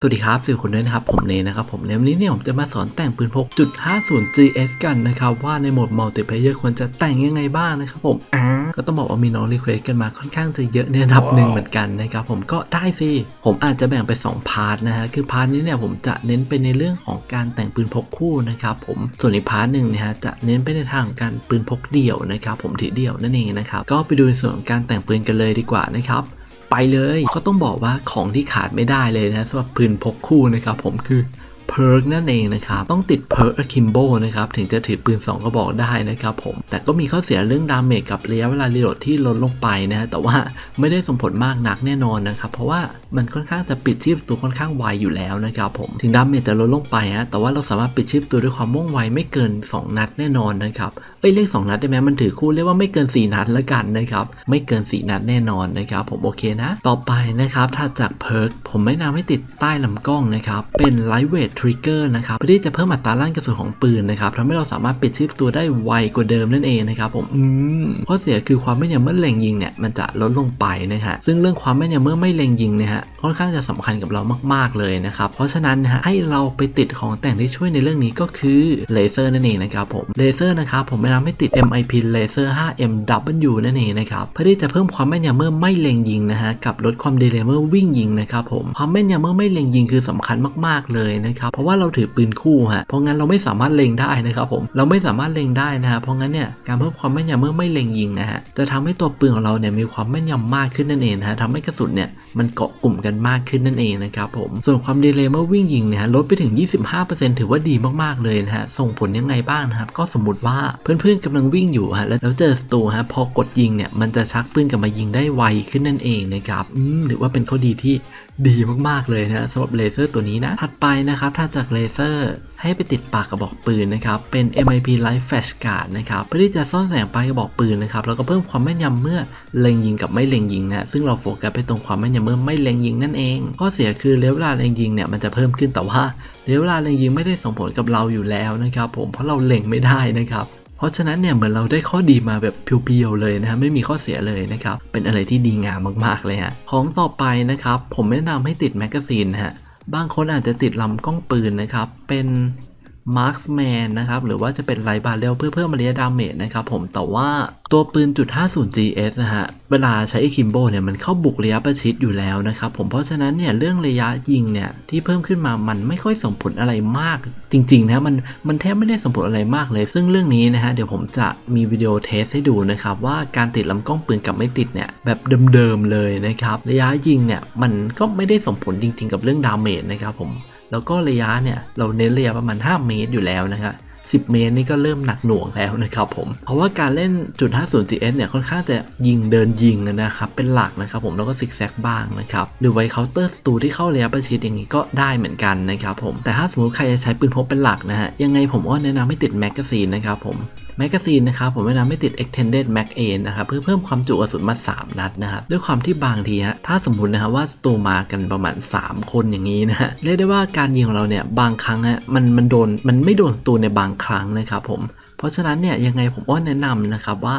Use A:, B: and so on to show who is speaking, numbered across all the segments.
A: สวัสดีครับสื่อคนด้วยนะครับ ผมเนนะครับ ผมในวันนี้เนี่ยผมจะมาสอนแต่งปืนพกจุด50 GS กันนะครับ ว่าในโหมดมัลติเพเยอร์ควรจะแต่งยังไงบ้างนะครับผมอ่าก็ต้องบอกว่ามีน้องรีเควสกันมาค่อนข้างจะเยอะในระดับหนึ่งเหมือนกันนะครับผมก็ได้สิผมอาจจะแบ่งไปน2พาร์ทนะฮะคือพาร์ทนี้เนี่ยผมจะเน้นไปในเรื่องของการแต่งปืนพกคู่นะครับผมส่วนอีกพาร์ทหนึ่งเนี่ยฮะจะเน้นไปในทางของการปืนพกเดี่ยวนะครับผมถือเดี่ยวนั่นเองนะครับก็ไปดูในส่วนของการแต่งปืนกันเลยดีกว่านะครับ ไปเลยก็ต้องบอกว่าของที่ขาดไม่ได้เลยนะสำหรับปืนพกคู่นะครับผมคือเพิร์กนั่นเองนะครับ ต้องติดเพิร์กอะคิมโบนะครับ ถึงจะถือปืน 2 กระบอกได้นะครับผม แต่ก็มีข้อเสียเรื่องดาเมจกับระยะเวลารีโหลดที่ลดลงไปนะ แต่ว่าไม่ได้ส่งผลมากนักแน่นอนนะครับ เพราะว่ามันค่อนข้างจะปิดชีพตัวค่อนข้างไวอยู่แล้วนะครับผม ถึงดาเมจจะลดลงไปฮะแต่ว่าเราสามารถปิดชีพตัวด้วยความว่องไวไม่เกิน 2 นัดแน่นอนนะครับเอ้ยเลข 2 นัดได้ไหมมันถือคู่เรียกว่าไม่เกิน 4 นัดแล้วกันนะครับ ไม่เกิน 4 นัดแน่นอนนะครับ ผมโอเคนะ ต่อไปนะครับถ้าจากเพิร์กผมแนะนำให้ติดใต้ลำกล้องนะครับ เป็น Lightweight Trigger นะครับเพื่อที่จะเพิ่มอัตราลั่นกระสุนของปืนนะครับทำให้เราสามารถปิดชีพตัวได้ไวกว่าเดิมนั่นเองนะครับผมอืมข้อเสียคือความแม่นยำเมื่อเล็งยิงเนี่ยมันจะลดลงไปนะฮะซึ่งเรื่องความแม่นยำเมื่อไม่เล็งยิงเนี่ยฮะค่อนข้างจะสำคัญกับเรามาก ๆเลยนะครับเพราะฉะนั้นนะฮะให้เราไปติดของแต่งที่ช่วยในเรื่องนี้ก็คือเลเซอร์นั่นเองนะครับผมเลเซอร์นะครับผมแนะนำให้ติด MIP Laser 5MW นั่นเองนะครับเพื่อที่จะเพิ่มความแม่นยำเมื่อไม่เล็งยิงนะฮะกับลดความเดเลย์เมื่อวิ่งยิงนะครับผมความแม่นยำเมื่อไม่เล็งยิงคือสำคัญมากๆเลยนะครับเพราะว่าเราถือปืนคู่ฮะเพราะงั้นเราไม่สามารถเล็งได้นะครับผมเราไม่สามารถเล็งได้นะฮะเพราะงั้นเนี่ยการเพิ่มความแม่นยำเมื่อไม่เล็งยิงนะฮะจะทำให้ตัวปืนของเราเนี่ยมีความแม่นยำมากขึ้นนั่นเองนะฮะทำให้กระสุนเนี่ยมันเกาะกลุ่มกันมากขึ้นนั่นเองนะครับผมส่วนความเดเลย์เมื่อวิ่งยิงเนี่ยลดไปถึง 25%ถือว่าดีมากๆเลยนะฮะส่งผลยังไงบ้างนะครับก็สมมติว่าเพื่อนๆกำลังวิ่งอยู่ฮะแล้วเจอศัตรูฮะพอกดยิงเนี่ยมันจะชักปืนกลับมายิงได้ไวขึ้นนั่นเองนะครับอืมถือว่าเป็นข้อดีที่ดีมากๆเลยนะสำหรับเลเซอร์ตัวนี้นะ ถัดไปนะครับถ้าจากเลเซอร์ให้ไปติดปากกระบอกปืนนะครับ เป็น MIP Light Flash Guard นะครับ เพื่อที่จะซ่อนแสงปลายกระบอกปืนนะครับ แล้วก็เพิ่มความแม่นยำเมื่อเล็งยิงกับไม่เล็งยิงนะ ซึ่งเราโฟกัสไปตรงความแม่นยำเมื่อไม่เล็งยิงนั่นเอง ข้อเสียคือระยะเวลาเล็งยิงเนี่ยมันจะเพิ่มขึ้นแต่ว่าระยะเวลาเล็งยิงไม่ได้ส่งผลกับเราอยู่แล้วนะครับผม เพราะเราเล็งไม่ได้นะครับ เพราะฉะนั้นเนี่ยเหมือนเราได้ข้อดีมาแบบเพียวๆเลยนะฮะไม่มีข้อเสียเลยนะครับเป็นอะไรที่ดีงามมากๆเลยฮะของต่อไปนะครับผมแนะนำให้ติดแมกกาซีนฮะบางคนอาจจะติดลำกล้องปืนนะครับเป็น Marksman นะครับหรือว่าจะเป็นไลบาเรลเพื่อเพิ่มระยะดาเมจนะครับผมแต่ว่าตัวปืนจุด50 GS นะฮะเวลาใช้คิมโบเนี่ยมันเข้าบุกระยะประชิดอยู่แล้วนะครับผมเพราะฉะนั้นเนี่ยเรื่องระยะยิงเนี่ยที่เพิ่มขึ้นมามันไม่ค่อยส่งผลอะไรมาก จริงๆนะมันมันแทบไม่ได้ส่งผลอะไรมากเลย ซึ่งเรื่องนี้นะฮะเดี๋ยวผมจะมีวิดีโอเทสให้ดูนะครับว่าการติดลำกล้องปืนกับไม่ติดเนี่ยแบบเดิมๆเลยนะครับระยะยิงเนี่ยมันก็ไม่ได้ส่งผลจริง ๆ กับเรื่องดาเมจนะครับผม แล้วก็ระยะเนี่ยเราเน้นระยะประมาณ 5 เมตรอยู่แล้วนะครับ10 เมตรนี่ก็เริ่มหนักหน่วงแล้วนะครับผม เพราะว่าการเล่นจุด50 GS เนี่ยค่อนข้างจะยิงเดินยิงนะครับเป็นหลักนะครับผมแล้วก็ซิกแซกบ้างนะครับหรือไว้เคาน์เตอร์สตูที่เข้าระยะประชิดอย่างนี้ก็ได้เหมือนกันนะครับผมแต่ถ้าสมมติใครจะใช้ปืนพกเป็นหลักนะฮะยังไงผมก็แนะนำให้ติดแมกกาซีนนะครับผม แมกกาซีนนะครับผมแนะนำให้ติด extended mag a นะครับเพื่อเพิ่มความจุกระสุนมา 3 นัดนะครับด้วยความที่บางทีฮะถ้าสมมตินะฮะว่าสตูมากันประมาณ 3 คนอย่างนี้นะฮะเรียกได้ว่าการยิงของเราเนี่ยบางครั้งฮะมันมันโดนมันไม่โดนสตูในบางครั้งนะครับผมเพราะฉะนั้นเนี่ยยังไงผมก็แนะนำนะครับว่า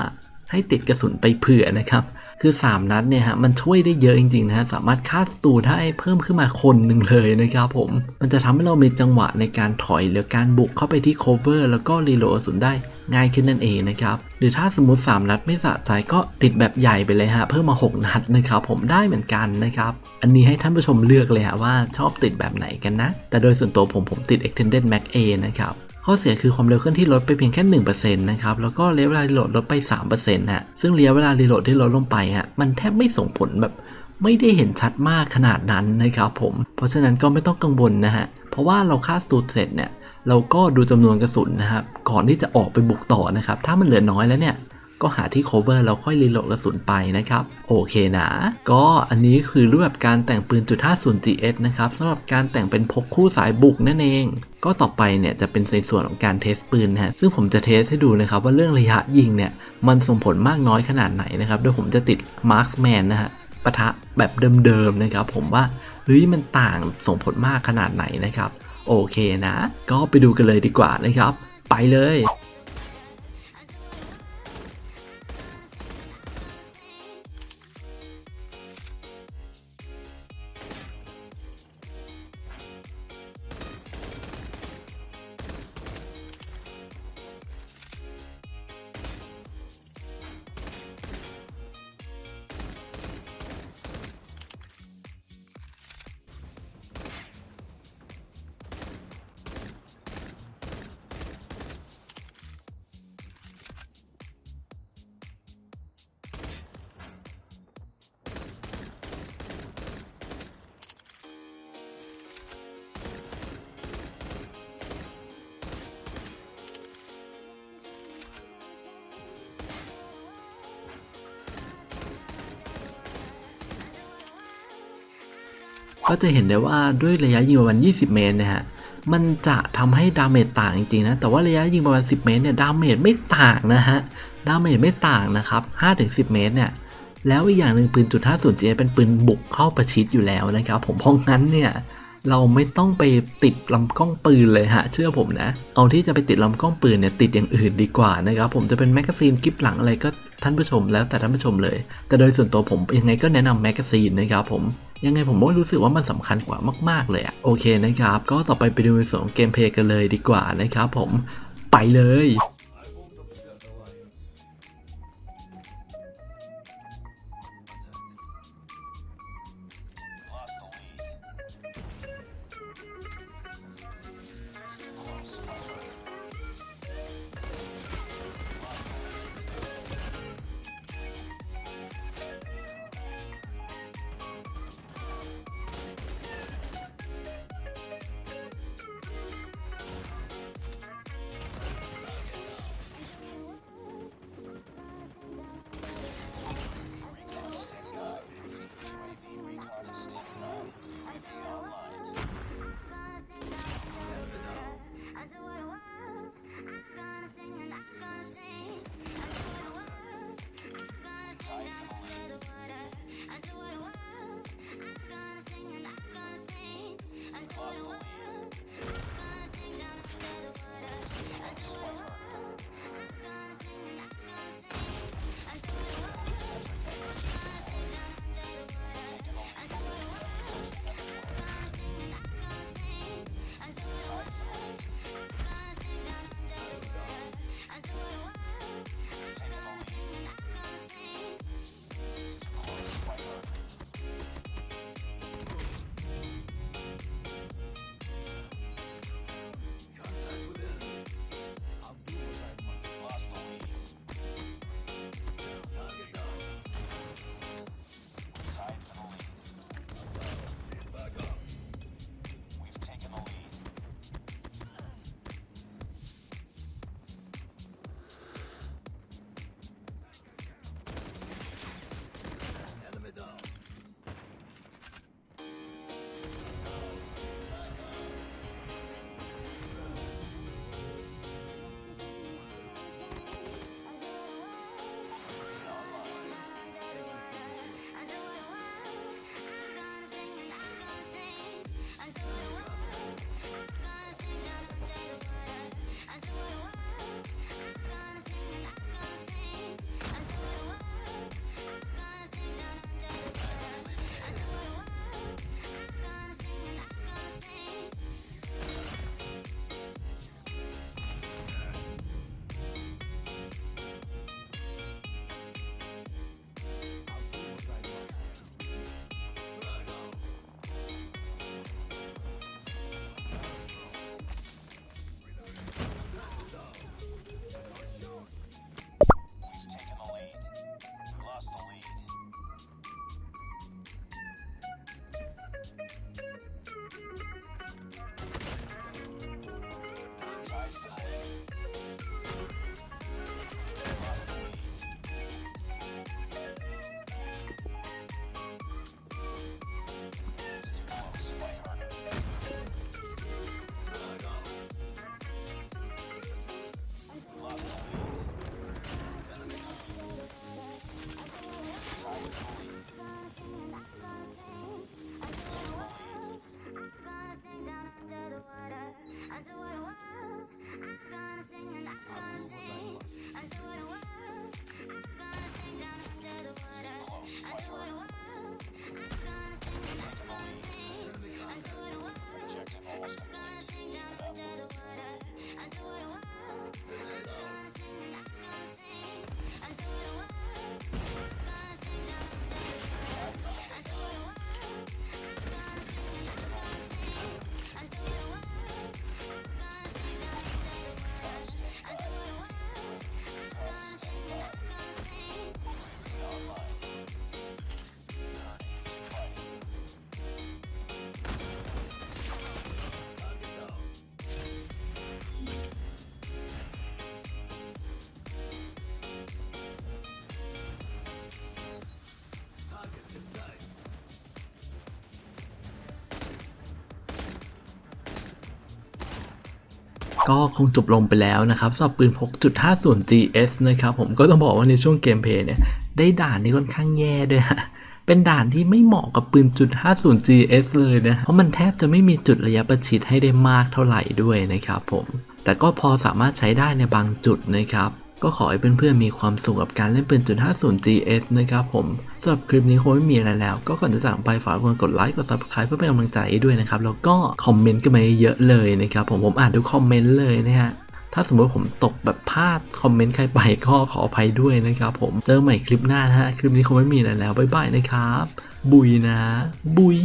A: ให้ติดกระสุนไปเผื่อนะครับ คือ 3 นัดเนี่ยฮะมันช่วยได้เยอะจริงๆนะฮะสามารถฆ่าตูได้เพิ่มขึ้นมาคนหนึ่งเลยนะครับผมมันจะทำให้เรามีจังหวะในการถอยหรือการบุกเข้าไปที่ cover แล้วก็รีโหลดสุนได้ง่ายขึ้นนั่นเองนะครับหรือถ้าสมมติ 3 นัดไม่สะใจก็ติดแบบใหญ่ไปเลยฮะเพิ่มมา 6 นัดนะครับผมได้เหมือนกันนะครับอันนี้ให้ท่านผู้ชมเลือกเลยฮะว่าชอบติดแบบไหนกันนะ แต่โดยส่วนตัวผมผมติด extended mag a นะครับ ข้อเสียคือความเร็วเคลื่อนที่ลดไปเพียงแค่1%นะครับ แล้วก็ระยะเวลารีโหลดลดไป 3%ฮะ ซึ่งระยะเวลารีโหลดที่ลดลงไปฮะ มันแทบไม่ส่งผลแบบไม่ได้เห็นชัดมากขนาดนั้นนะครับผม เพราะฉะนั้นก็ไม่ต้องกังวลนะฮะ เพราะว่าเราค่าสตูดเสร็จเนี่ย เราก็ดูจำนวนกระสุนนะครับ ก่อนที่จะออกไปบุกต่อนะครับ ถ้ามันเหลือน้อยแล้วเนี่ย ก็หาที่ cover แล้วค่อยรีโหลดกระสุนไปนะครับ โอเคนะ ก็อันนี้คือรูปแบบการแต่งปืนจุด50 GS นะครับสำหรับการแต่งเป็นพกคู่สายบุกนั่นเองก็ต่อไปเนี่ยจะเป็นในส่วนของการเทสปืนนะฮะซึ่งผมจะเทสให้ดูนะครับว่าเรื่องระยะยิงเนี่ยมันส่งผลมากน้อยขนาดไหนนะครับโดยผมจะติด Marksman นะฮะปะทะแบบเดิมๆนะครับ ผมว่าเฮ้ยมันต่างส่งผลมากขนาดไหนนะครับ โอเคนะ ก็ไปดูกันเลยดีกว่านะครับ ไปเลย ก็จะเห็นได้ว่าด้วยระยะยิงประมาณ 20 เมตรเนะฮะมันจะทำให้ดาเมจต่างจริงๆนะ แต่ว่าระยะยิงประมาณ 10 เมตรเนี่ยดาเมจไม่ต่างนะฮะ ดาเมจไม่ต่างนะครับ 5-10 เมตรเนี่ย แล้วอีกอย่างหนึ่งปืนจุด50 g เป็นปืนบุกเข้าประชิดอยู่แล้วนะครับ ผมเพราะงั้นเนี่ยเราไม่ต้องไปติดลำกล้องปืนเลยฮะ เชื่อผมนะ เอาที่จะไปติดลำกล้องปืนเนี่ยติดอย่างอื่นดีกว่านะครับ ผมจะเป็นแมกกาซีนกิฟหลังอะไรก็ ท่านผู้ชมแล้วแต่ท่านผู้ชมเลย แต่โดยส่วนตัวผมยังไงก็แนะนำแมกกาซีนนะครับผมยังไงผมก็รู้สึกว่ามันสำคัญกว่ามาก ๆ เลยอะโอเคนะครับ ก็ต่อไปไปดูในส่วนของเกมเพลย์กันเลยดีกว่านะครับผมไปเลย ก็คงจบลงไปแล้วนะครับสำหรับปืนพกจุด50 GS นะครับผมก็ต้องบอกว่าในช่วงเกมเพลย์เนี่ยได้ด่านนี่ค่อนข้างแย่ด้วยฮะเป็นด่านที่ไม่เหมาะกับปืนจุด50 GS เลยนะ เพราะมันแทบจะไม่มีจุดระยะประชิดให้ได้มากเท่าไหร่ด้วยนะครับผม แต่ก็พอสามารถใช้ได้ในบางจุดนะครับ ก็ขอให้เพื่อนๆมีความสุขกับการเล่นปืนจุด50 GS นะครับผมสำหรับคลิปนี้คงไม่มีอะไรแล้ว ก็ก่อนจะจากไปฝากกดไลค์กด subscribe เพื่อเป็นกำลังใจด้วยนะครับ แล้วก็คอมเมนต์กันมาเยอะเลยนะครับผมผมอ่านทุกคอมเมนต์เลยนะฮะถ้าสมมติผมตกแบบพลาดคอมเมนต์ใครไปก็ขออภัยด้วยนะครับผมเจอใหม่คลิปหน้านะฮะคลิปนี้คงไม่มีอะไรแล้วบ๊ายบายนะครับ บุยนะ บุย